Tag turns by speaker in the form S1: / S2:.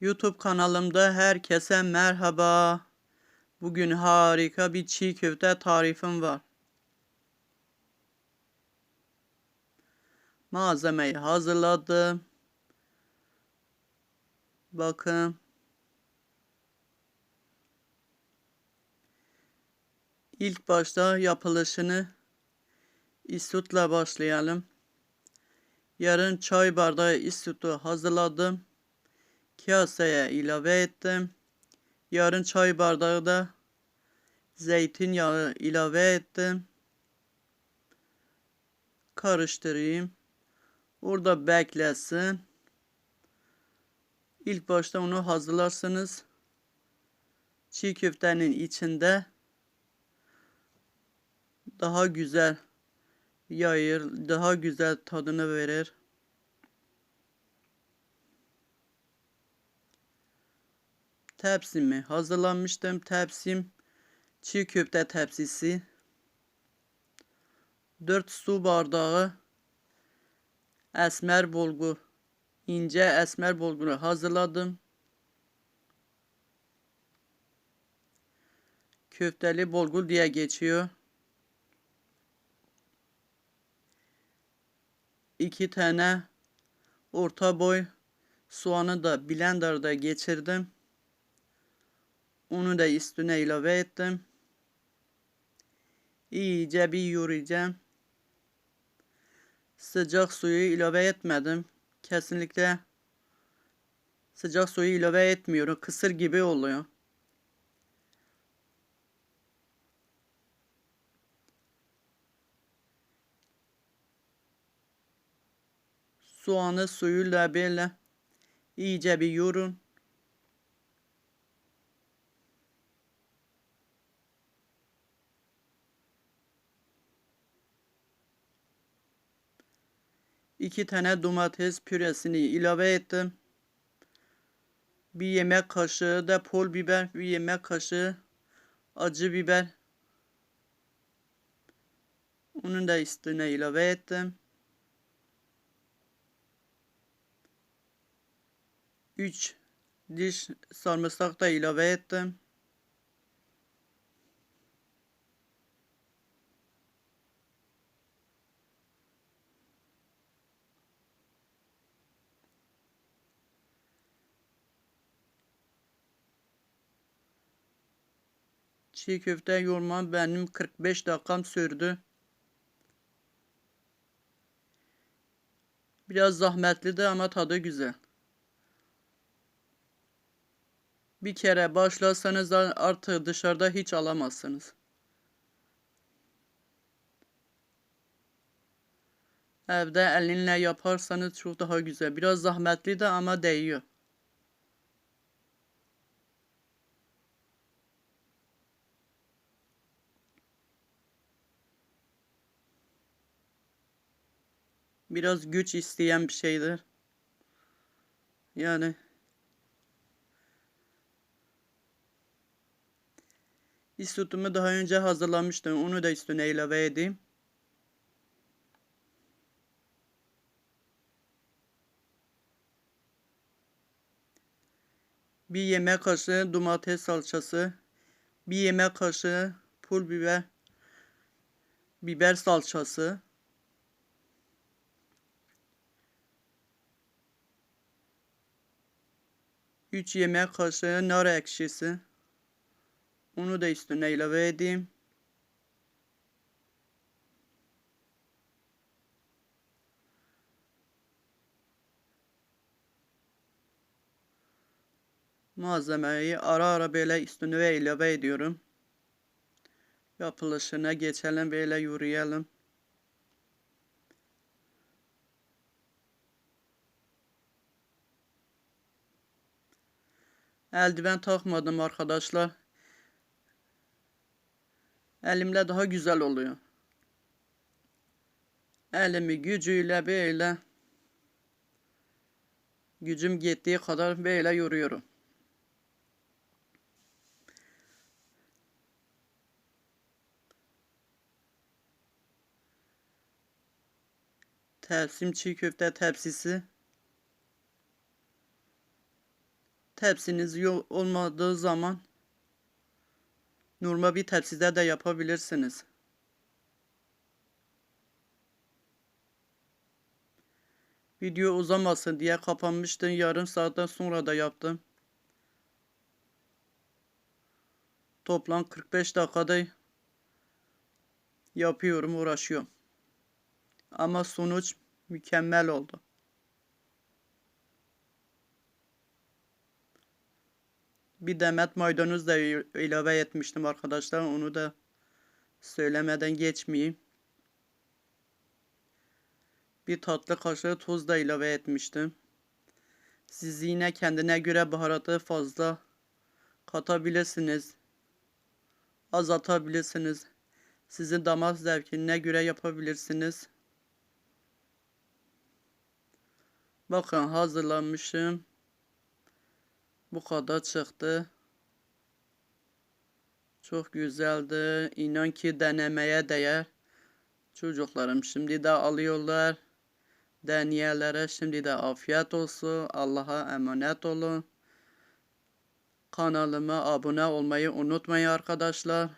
S1: YouTube kanalımda herkese merhaba. Bugün harika bir çiğ köfte tarifim var. Malzemeyi hazırladım. Bakın. İlk başta yapılışını isutla başlayalım. Yarım çay bardağı isutu hazırladım. Kaseye ilave ettim. Yarım çay bardağı da zeytinyağı ilave ettim. Karıştırayım. Orada beklesin. İlk başta onu hazırlarsınız. Çiğ köftenin içinde daha güzel yayır, daha güzel tadını verir. Tepsimi hazırlanmıştım. Tepsim çiğ köfte tepsisi. 4 su bardağı esmer bulgur, ince esmer bulguru hazırladım. Köfteli bulgur diye geçiyor. 2 tane orta boy soğanı da blenderda geçirdim. Onu da üstüne ilave ettim. İyice bir yürüyeceğim. Sıcak suyu ilave etmedim. Kesinlikle sıcak suyu ilave etmiyorum. Kısır gibi oluyor. Soğanı suyuyla böyle iyice bir yorun. 2 tane domates püresini ilave ettim. Bir yemek kaşığı da pul biber, bir yemek kaşığı acı biber. Onun da üstüne ilave ettim. 3 diş sarımsak da ilave ettim. Çiğ köfte yoğurmam benim 45 dakikam sürdü. Biraz zahmetli de ama tadı güzel. Bir kere başlasanız artık dışarıda hiç alamazsınız. Evde elinle yaparsanız çok daha güzel. Biraz zahmetli de ama değiyor. Biraz güç isteyen bir şeydir. Yani İstutumu daha önce hazırlamıştım. Onu da üstüne ilave edeyim. Bir yemek kaşığı domates salçası. Bir yemek kaşığı pul biber. Biber salçası. Üç yemek kaşığı nar ekşisi. Onu da üstüne ilave edeyim. Malzemeyi ara ara böyle üstüne ilave ediyorum. Yapılışına geçelim böyle yürüyelim. Eldiven takmadım arkadaşlar. Elimle daha güzel oluyor. Elimi gücüyle böyle gücüm gittiği kadar böyle yoruyorum. Tepsim çiğ köfte tepsisi. Tepsiniz yok olmadığı zaman normal bir tepside de yapabilirsiniz. Video uzamasın diye kapanmıştım. Yarım saatten sonra da yaptım. Toplam 45 dakikada yapıyorum, uğraşıyorum. Ama sonuç mükemmel oldu. Bir demet maydanoz da ilave etmiştim arkadaşlar. Onu da söylemeden geçmeyeyim. Bir tatlı kaşığı tuz da ilave etmiştim. Siz yine kendine göre baharatı fazla katabilirsiniz. Azaltabilirsiniz. Sizin damak zevkine göre yapabilirsiniz. Bakın hazırlanmışım. Bu kadar çıktı. Çok güzeldi. İnan ki denemeye değer. Çocuklarım şimdi de alıyorlar. Deneyelere şimdi de afiyet olsun. Allah'a emanet olun. Kanalıma abone olmayı unutmayın arkadaşlar.